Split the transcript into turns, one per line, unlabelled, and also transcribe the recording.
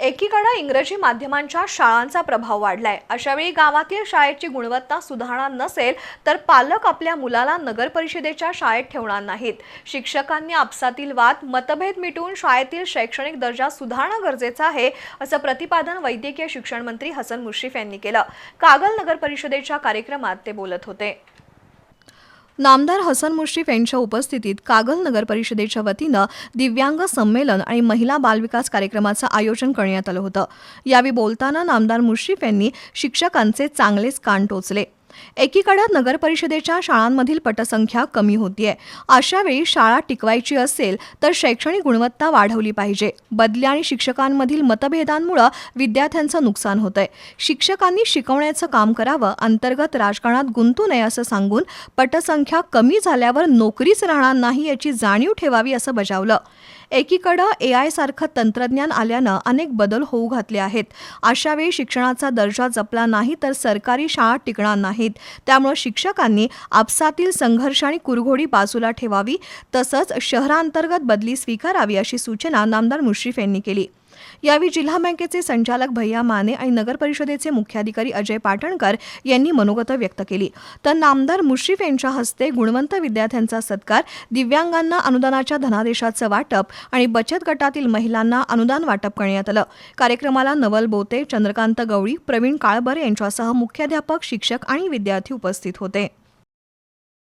एकीकडे इंग्रजी माध्यमांच्या शाळांचा प्रभाव वाढलाय. अशावेळी गावातील शाळेची गुणवत्ता सुधारणार नसेल तर पालक आपल्या मुलाला नगर परिषदेच्या शाळेत ठेवणार नाहीत. शिक्षकांनी आपसातील वाद मतभेद मिटवून शाळेतील शैक्षणिक दर्जा सुधारणं गरजेचं आहे असं प्रतिपादन वैद्यकीय शिक्षण मंत्री हसन मुश्रीफ यांनी केलं. कागल नगर परिषदेच्या कार्यक्रमात ते बोलत होते. नामदार हसन मुश्रीफ यांच्या उपस्थितीत कागल नगर परिषदेच्या वतीनं दिव्यांग संमेलन आणि महिला बालविकास कार्यक्रमाचं आयोजन करण्यात आलं होतं. यावेळी बोलताना नामदार मुश्रीफ यांनी शिक्षकांचे चांगलेच कान टोचले. एकीकडे नगर परिषदेच्या शाळांमधील पटसंख्या कमी होतीये. अशा वेळी शाळा टिकवायची असेल तर शैक्षणिक गुणवत्ता वाढवली पाहिजे. बदल्या आणि शिक्षकांमधील मतभेदांमुळे विद्यार्थ्यांचं नुकसान होतंय. शिक्षकांनी शिकवण्याचं काम करावं अंतर्गत राजकारणात गुंतू नये असं सांगून पटसंख्या कमी झाल्यावर नोकरीच राहणार नाही याची जाणीव ठेवावी असं बजावलं. एकीकडं ए आय सारखं तंत्रज्ञान आल्यानं अनेक बदल होऊ घातले आहेत. अशावेळी शिक्षणाचा दर्जा जपला नाही तर सरकारी शाळा टिकणार नाहीत. त्यामुळे शिक्षकांनी आपसातील संघर्ष आणि कुरघोडी बाजूला ठेवावी. तसंच शहरांतर्गत बदली स्वीकारावी अशी सूचना नामदार मुश्रीफ यांनी केली. यावेळी जिल्हा बँकेचे संचालक भैया माने आणि नगर परिषदेचे मुख्याधिकारी अजय पाटणकर यांनी मनोगत व्यक्त केली. तर नामदार मुश्रीफ यांच्या हस्ते गुणवंत विद्यार्थ्यांचा सत्कार दिव्यांगांना अनुदानाच्या धनादेशाचं वाटप आणि बचत गटातील महिलांना अनुदान वाटप करण्यात आलं. कार्यक्रमाला नवल बोते चंद्रकांत गवळी प्रवीण काळबर यांच्यासह मुख्याध्यापक शिक्षक आणि विद्यार्थी उपस्थित होते.